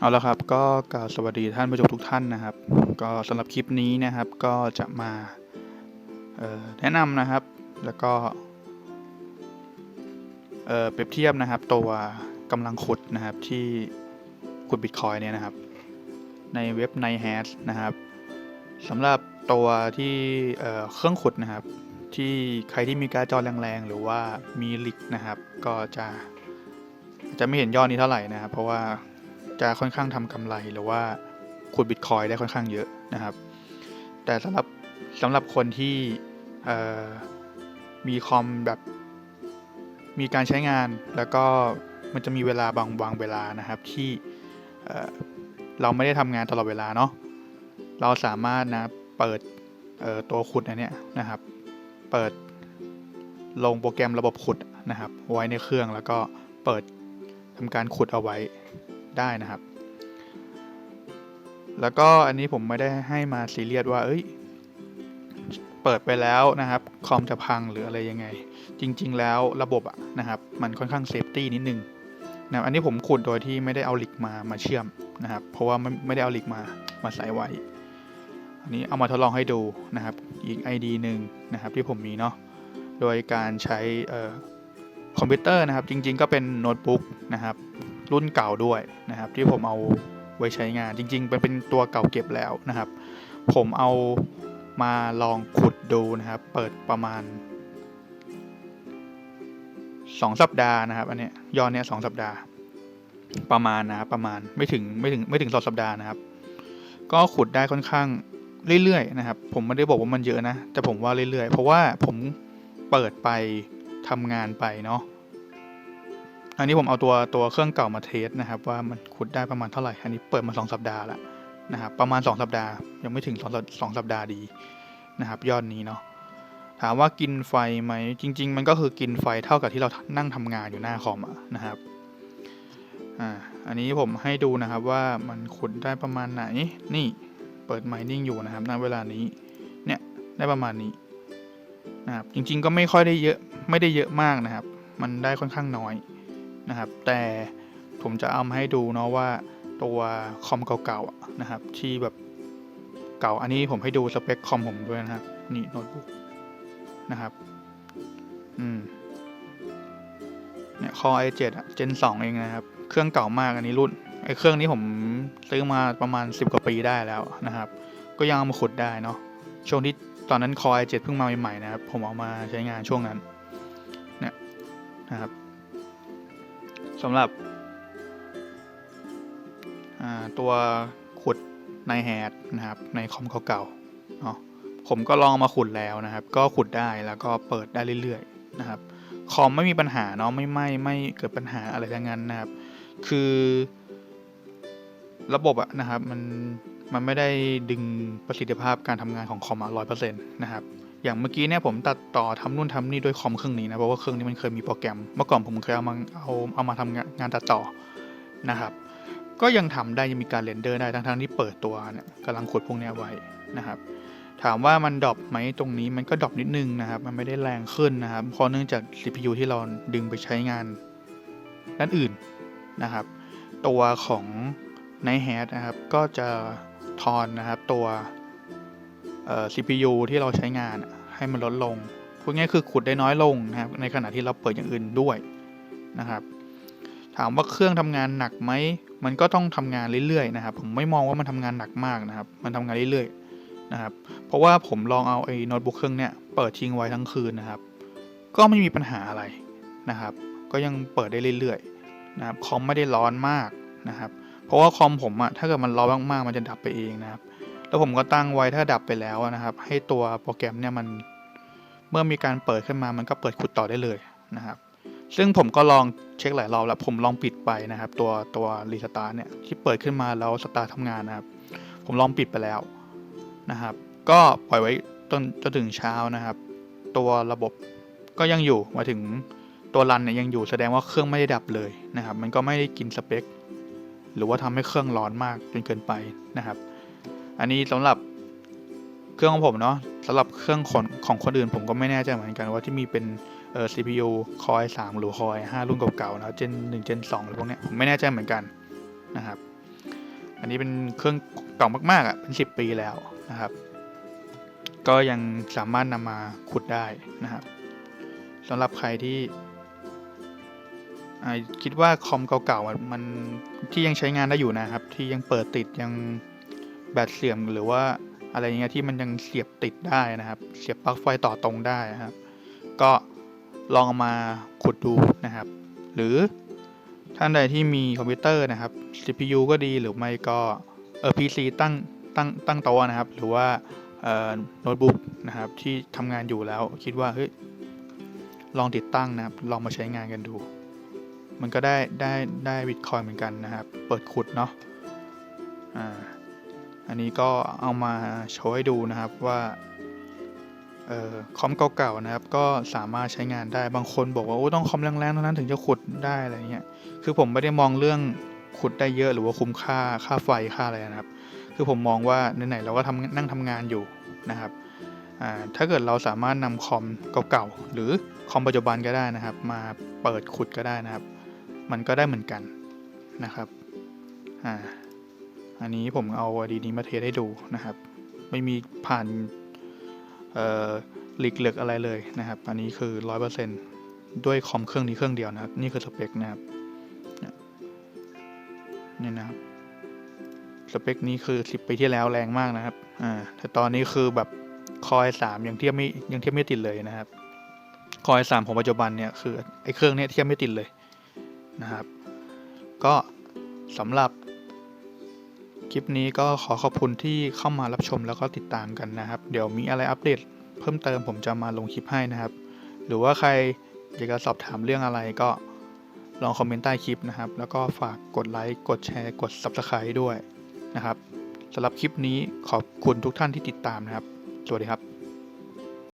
เอาละครับก็กล่าวสวัสดีท่านผู้ชมทุกท่านนะครับ ก็สำหรับคลิปนี้นะครับก็จะมาแนะนำนะครับแล้วก็เปรียบเทียบนะครับตัวกำลังขุดนะครับที่ขุดบิตคอยเนี่ยนะครับ ในเว็บ n i h a s นะครับสำหรับตัวที่เครื่องขุดนะครับ ที่ใครที่มีการจอแรงๆ หรือว่ามีลิกนะครับ ก็จะจะไม่เห็นยอดนี้เท่าไหร่นะครับ เพราะว่า จะค่อนข้างทำกำไรหรือว่าขุดบิตคอยได้ค่อนข้างเยอะนะครับ แต่สำหรับสำหรับคนที่มีคอมแบบมีการใช้งานแล้วก็มันจะมีเวลาบางบางเวลานะครับที่เราไม่ได้ทำงานตลอดเวลาเนาะเราสามารถนะเปิดตัวขุดอันเนี้ยนะครับ เปิดลงโปรแกรมระบบขุดนะครับ ไว้ในเครื่องแล้วก็เปิดทำการขุดเอาไว้ ได้นะครับ แล้วก็อันนี้ผมไม่ได้ให้มาซีเรียสว่า เอ้ย เปิดไปแล้วนะครับ คอมจะพังหรืออะไรยังไง จริง ๆ แล้วระบบอะนะครับ มันค่อนข้างเซฟตี้นิดนึงนะอันนี้ผมขุดโดยที่ไม่ได้เอาลิกมามาเชื่อมนะครับ เพราะว่าไม่ไม่ได้เอาลิกมามาใส่ไว้ อันนี้เอามาทดลองให้ดูนะครับ อีก ID หนึ่งนะครับที่ผมมีเนาะ โดยการใช้คอมพิวเตอร์นะครับ จริง ๆ ก็เป็นโน้ตบุ๊กนะครับ รุ่นเก่าด้วยนะครับ ที่ผมเอาไว้ใช้งานจริงๆมันเป็นตัวเก่าเก็บแล้วนะครับ ผมเอามาลองขุดดูนะครับ เปิดประมาณ 2 สัปดาห์นะครับอันเนี้ยยอดเนี้ยสองสัปดาห์ ประมาณนะครับประมาณไม่ถึงไม่ถึงไม่ถึงสองสัปดาห์นะครับ ก็ขุดได้ค่อนข้างเรื่อยๆนะครับ ผมไม่ได้บอกว่ามันเยอะนะ แต่ผมว่าเรื่อยๆ เพราะว่าผมเปิดไปทำงานไปเนาะ อันนี้ผมเอาตัวตัวเครื่องเก่ามาเทสนะครับ ว่ามันขุดได้ประมาณเท่าไหร่ อันนี้เปิดมา 2 สัปดาห์แล้วนะครับประมาณ 2 สัปดาห์ ยังไม่ถึง2สัปสองสัปดาห์ดีนะครับ ยอดนี้เนาะถามว่ากินไฟไหมจริง ๆ มันก็คือกินไฟเท่ากับที่เรานั่งทำงานอยู่หน้าคอมอะนะครับอ่าอันนี้ผมให้ดูนะครับว่ามันขุดได้ประมาณไหนนี่เปิด mining อยู่นะครับณเวลานี้เนี่ยได้ประมาณนี้นะครับจริง ๆ ก็ไม่ค่อยได้เยอะไม่ได้เยอะมากนะครับ มันได้ค่อนข้างน้อย นะครับ แต่ผมจะเอามาให้ดูเนาะว่าตัวคอมเก่าๆนะครับ ที่แบบเก่าอันนี้ผมให้ดูสเปคคอมผมด้วยนะครับ นี่โน้ตบุ๊กนะครับ อืมเนี่ย Core i7 อะ Gen 2 เองนะครับ เครื่องเก่ามากอันนี้รุ่นไอ้เครื่องนี้ผมซื้อมาประมาณ 10 กว่าปีได้แล้วนะครับ ก็ยังเอามาขุดได้เนาะช่วงที่ตอนนั้น Core i7 เพิ่งมาใหม่ๆนะครับ ผมเอามาใช้งานช่วงนั้นเนี่ยนะครับ สำหรับตัวขุดในแฮดนะครับในคอมเก่าๆเนาะผมก็ลองมาขุดแล้วนะครับ ก็ขุดได้แล้วก็เปิดได้เรื่อยๆนะครับคอมไม่มีปัญหาเนาะไม่ไหม่ไม่เกิดปัญหาอะไรทั้งนั้นนะครับ คือระบบอะนะครับมันมันไม่ได้ดึงประสิทธิภาพการทำงานของคอมอะร้อยเปอร์เซ็นต์นะครับ อย่างเมื่อกี้เนี่ยผมตัดต่อทำนู่นทำนี่ด้วยคอมเครื่องนี้นะเพราะว่าเครื่องนี้มันเคยมีโปรแกรม เมื่อก่อนผมเคยเอามาเอาเอามาทำงานงานตัดต่อนะครับ ก็ยังทำได้ยังมีการเรนเดอร์ได้ทั้งๆที่เปิดตัวเนี่ยกำลังขุดพวกนี้ไว้นะครับถามว่ามันดรอปไหมตรงนี้มันก็ดรอปนิดนึงนะครับ มันไม่ได้แรงขึ้นนะครับเพราะเนื่องจาก CPU ที่เราดึงไปใช้งานด้านอื่นนะครับ ตัวของ n i g h t นะครับก็จะทอนนะครับตัวเอ่อ CPU ที่เราใช้งาน ให้มันลดลงพูดง่ายคือขุดได้น้อยลงนะครับ ในขณะที่เราเปิดอย่างอื่นด้วยนะครับ ถามว่าเครื่องทำงานหนักไหมมันก็ต้องทำงานเรื่อยๆนะครับ ผมไม่มองว่ามันทำงานหนักมากนะครับ มันทำงานเรื่อยๆนะครับ เพราะว่าผมลองเอาไอ้โน้ตบุ๊กเครื่องเนี้ยเปิดทิ้งไว้ทั้งคืนนะครับ ก็ไม่มีปัญหาอะไรนะครับ ก็ยังเปิดได้เรื่อยๆนะครับคอมไม่ได้ร้อนมากนะครับ เพราะว่าคอมผมอะถ้าเกิดมันร้อนมากๆมันจะดับไปเองนะครับ แล้วผมก็ตั้งไว้ถ้าดับไปแล้วนะครับ ให้ตัวโปรแกรมเนี่ยมันเมื่อมีการเปิดขึ้นมามันก็เปิดขุดต่อได้เลยนะครับ ซึ่งผมก็ลองเช็คหลายรอบแล้วผมลองปิดไปนะครับ ตัวตัวรีสตาร์เนี่ยที่เปิดขึ้นมาแล้วสตาร์ทำงานนะครับ ผมลองปิดไปแล้วนะครับ ก็ปล่อยไว้จนจนถึงเช้านะครับ ตัวระบบก็ยังอยู่มาถึงตัวรันเนี่ยยังอยู่แสดงว่าเครื่องไม่ได้ดับเลยนะครับ มันก็ไม่ได้กินสเปคหรือว่าทำให้เครื่องร้อนมากจนเกินไปนะครับ อันนี้สำหรับเครื่องของผมเนาะสำหรับเครื่องของของคนอื่นผมก็ไม่แน่ใจเหมือนกันว่าที่มีเป็นเอ่อ CPU Core i3 หรือ Core i5 รุ่นเก่าๆนะ Gen 1 Gen 2หรือพวกเนี้ยผมไม่แน่ใจเหมือนกันนะครับ อันนี้เป็นเครื่องเก่ามากๆอะเป็นสิบปีแล้วนะครับ ก็ยังสามารถนำมาขุดได้นะครับสำหรับใครที่คิดว่าคอมเก่าๆมันที่ยังใช้งานได้อยู่นะครับ ที่ยังเปิดติดยัง แบตเสื่อมหรือว่าอะไรเงี้ยที่มันยังเสียบติดได้นะครับ เสียบปลั๊กไฟต่อตรงได้นะครับ ก็ลองมาขุดดูนะครับ หรือท่านใดที่มีคอมพิวเตอร์นะครับ CPU ก็ดีหรือไม่ก็เออ PC ตั้งตั้งตั้งโต๊ะนะครับ หรือว่าเอ่อโน้ตบุ๊กนะครับที่ทำงานอยู่แล้วคิดว่าเฮ้ยลองติดตั้งนะครับ ลองมาใช้งานกันดู มันก็ได้ได้ได้บิตคอยเหมือนกันนะครับ เปิดขุดเนาะอ่า อันนี้ก็เอามาโชว์ให้ดูนะครับว่าออคอมเก่าๆนะครับ ก็สามารถใช้งานได้บางคนบอกว่าโอ้ต้องคอมแรงๆเท่านั้นถึงจะขุดได้อะไรเงี้ยคือผมไม่ได้มองเรื่องขุดได้เยอะหรือว่าคุ้มค่าค่าไฟค่าอะไรนะครับ คือผมมองว่าไหนๆเราก็ทำนั่งทำงานอยู่นะครับถ้าเกิดเราสามารถนำคอมเก่าๆหรือคอมปัจจุบันก็ได้นะครับ มาเปิดขุดก็ได้นะครับ มันก็ได้เหมือนกันนะครับอ่า อันนี้ผมเอาอดีนี้มาเทสให้ดูนะครับ ไม่มีผ่านหลีกเหลือกอะไรเลยนะครับ อันนี้คือร้อยเปอร์เซ็นด้วยคอมเครื่องนี้เครื่องเดียวนะครับ นี่คือสเปคนะครับนี่นะครับสเปคนี้คือสิบปีที่แล้วแรงมากนะครับอ่าแต่ตอนนี้คือแบบคอยสามยังเทียบไม่ยังเทียบไม่ติดเลยนะครับคอยสามของปัจจุบันเนี่ยคือไอ้เครื่องเนี้ยเทียบไม่ติดเลยนะครับ ก็สำหรับ คลิปนี้ก็ขอขอบคุณที่เข้ามารับชมแล้วก็ติดตามกันนะครับ เดี๋ยวมีอะไรอัปเดต เพิ่มเติมผมจะมาลงคลิปให้นะครับ หรือว่าใครอยากจะสอบถามเรื่องอะไรก็ลองคอมเมนต์ใต้คลิปนะครับ แล้วก็ฝากกดไลค์กดแชร์กด Subscribe ด้วยนะครับสำหรับคลิปนี้ขอบคุณทุกท่านที่ติดตามนะครับ สวัสดีครับ